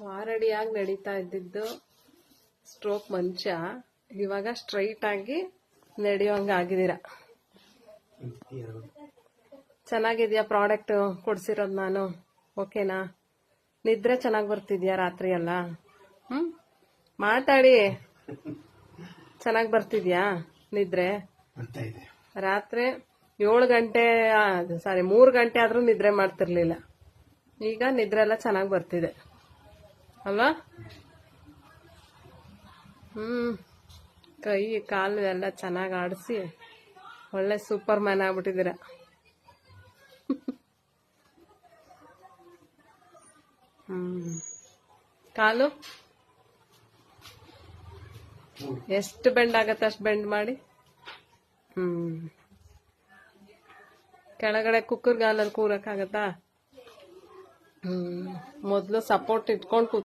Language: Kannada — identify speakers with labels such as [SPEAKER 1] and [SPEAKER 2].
[SPEAKER 1] ವಾರಡಿಯಾಗಿ ನಡೀತಾ ಇದ್ದಿದ್ದು ಸ್ಟ್ರೋಕ್ ಮಂಚ. ಇವಾಗ ಸ್ಟ್ರೈಟ್ ಆಗಿ ನಡೆಯುವಂಗ ಆಗಿದ್ದೀರ. ಚೆನ್ನಾಗಿದ್ಯಾ ಪ್ರಾಡಕ್ಟ್ ಕೊಡ್ಸಿರೋದು ನಾನು? ಓಕೆನಾ ನಿದ್ರೆ ಚೆನ್ನಾಗಿ ಬರ್ತಿದ್ಯಾ ರಾತ್ರಿ ಎಲ್ಲ? ಹ್ಮ್? ಮಾತಾಡಿ. ಚೆನ್ನಾಗಿ ಬರ್ತಿದ್ಯಾ ನಿದ್ರೆ? ರಾತ್ರಿ ಏಳು ಗಂಟೆ ಸಾರಿ ಮೂರು ಗಂಟೆ ಆದ್ರೂ ನಿದ್ರೆ ಮಾಡ್ತಿರ್ಲಿಲ್ಲ. ಈಗ ನಿದ್ರೆ ಎಲ್ಲ ಚೆನ್ನಾಗಿ ಬರ್ತಿದೆ. ಅಲ್ವಾ ಹ್ಮ್. ಕೈ, ಕಾಲು ಎಲ್ಲ ಚೆನ್ನಾಗಿ ಆಡಿಸಿ ಒಳ್ಳೆ ಸೂಪರ್ ಮ್ಯಾನ್ ಆಗ್ಬಿಟ್ಟಿದ್ದೀರ. ಹ್ಮ್. ಕಾಲು? ಎಷ್ಟು ಬೆಂಡ್ ಆಗತ್ತೆ ಅಷ್ಟು ಬೆಂಡ್ ಮಾಡಿ? ಹ್ಮ್. ಕೆಳಗಡೆ ಕುಕ್ಕರ್ ಗಾಲಲ್ಲಿ ಕೂರಕ್ಕಾಗತ್ತಾ? ಹ್ಮ್. ಮೊದಲು ಸಪೋರ್ಟ್ ಇಟ್ಕೊಂಡು